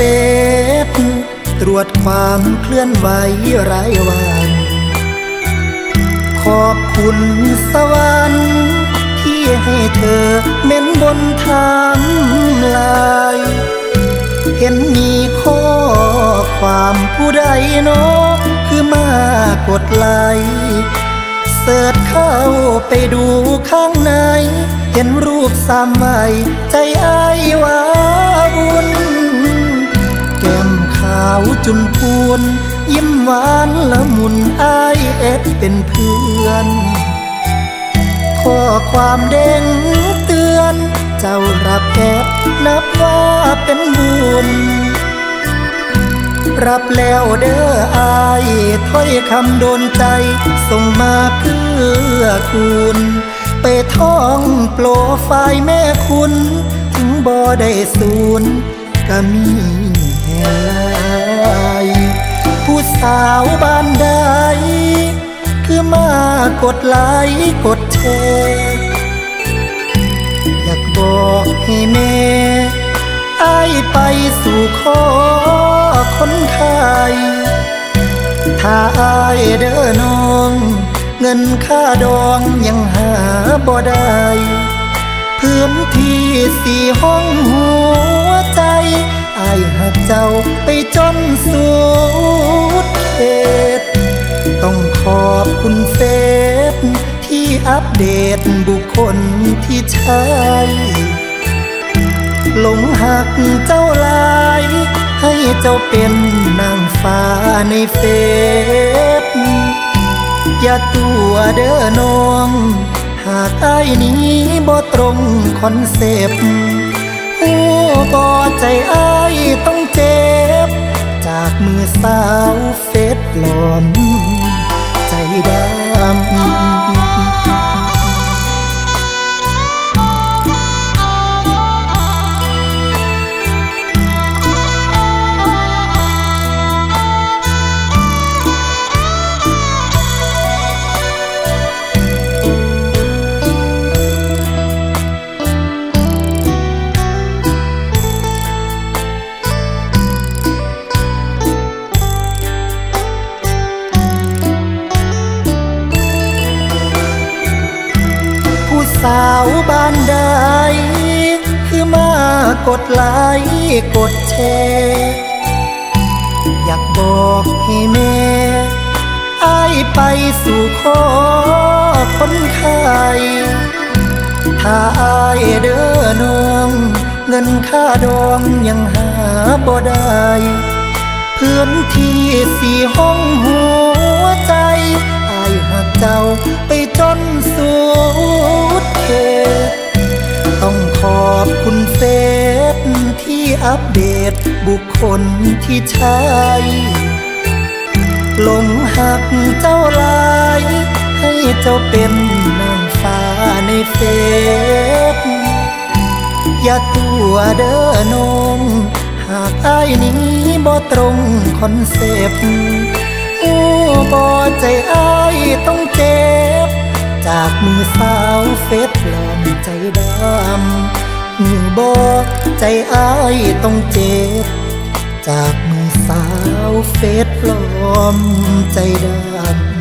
ซตรวจความเคลื่อนไหวรายวันขอบคุณสวรรค์ที่ให้เธอเม้นบนทางลายเห็นมีข้อความผู้ใดนาะคือมากดไลค์เสิร์ชเข้าไปดูข้างใน เห็นรูปสามใบใจอ้ายวา จุนพูนยิ้มหวานละมุนอายเอ็ดเป็นเพื่อนข้อความเด้งเตือน เจ้ารับแอดนับว่าเป็นบุญรับแล้วเด้ออายถ้อยคำโดนใจ ส่งมาเพื่อคุณไปท่องโปรไฟล์แม่คุณ ถึงบ่ได้ศูนย์ก็มีแห่ง ผู้สาวบ้านใด คือมากดไลค์กดแชร์อยากบอกให้แม่อายไปสู่ขอคนไทยถ้าอายเด้อน้อง เงินค่าดองยังหาบ่ได้พื้นที่สี่ห้องหัวใจ อายหักเจ้าไปจนสุดเขตต้องขอบคุณเฟซที่อัปเดตบุคคลที่ใช่หลงหักเจ้าลาย ให้เจ้าเป็นนางฟ้าในเฟซอย่าตัวเด้อน้อง หากไอ้นี้บ่ตรงคอนเซปต์ บ่ใจอ้ายต้องเจ็บ จากมือสาวเฟ สาวบ้านใด คือมากดไลค์กดแชร์อยากบอกให้แม่อายไปสู่ขอคนไข้ถ้าอายเด้อน้อง เงินค่าดองยังหาบ่ได้พื้นที่สี่ห้องหัวใจอายหักเจ้าไปจนสุด อัปเดตบุคคลที่ใช่ลงหักเจ้าลาย ให้เจ้าเป็นนางฟ้าในเฟซอย่าตัวเด้อนงหากอายนี้บ่ตรงคอนเซปต์หูบ่ใจอายต้องเจ็บ จากมือสาวเฟซปลอมใจดำ บ่ใจอายต้องเจ็บ จากมือสาวเฟซปลอมใจดำ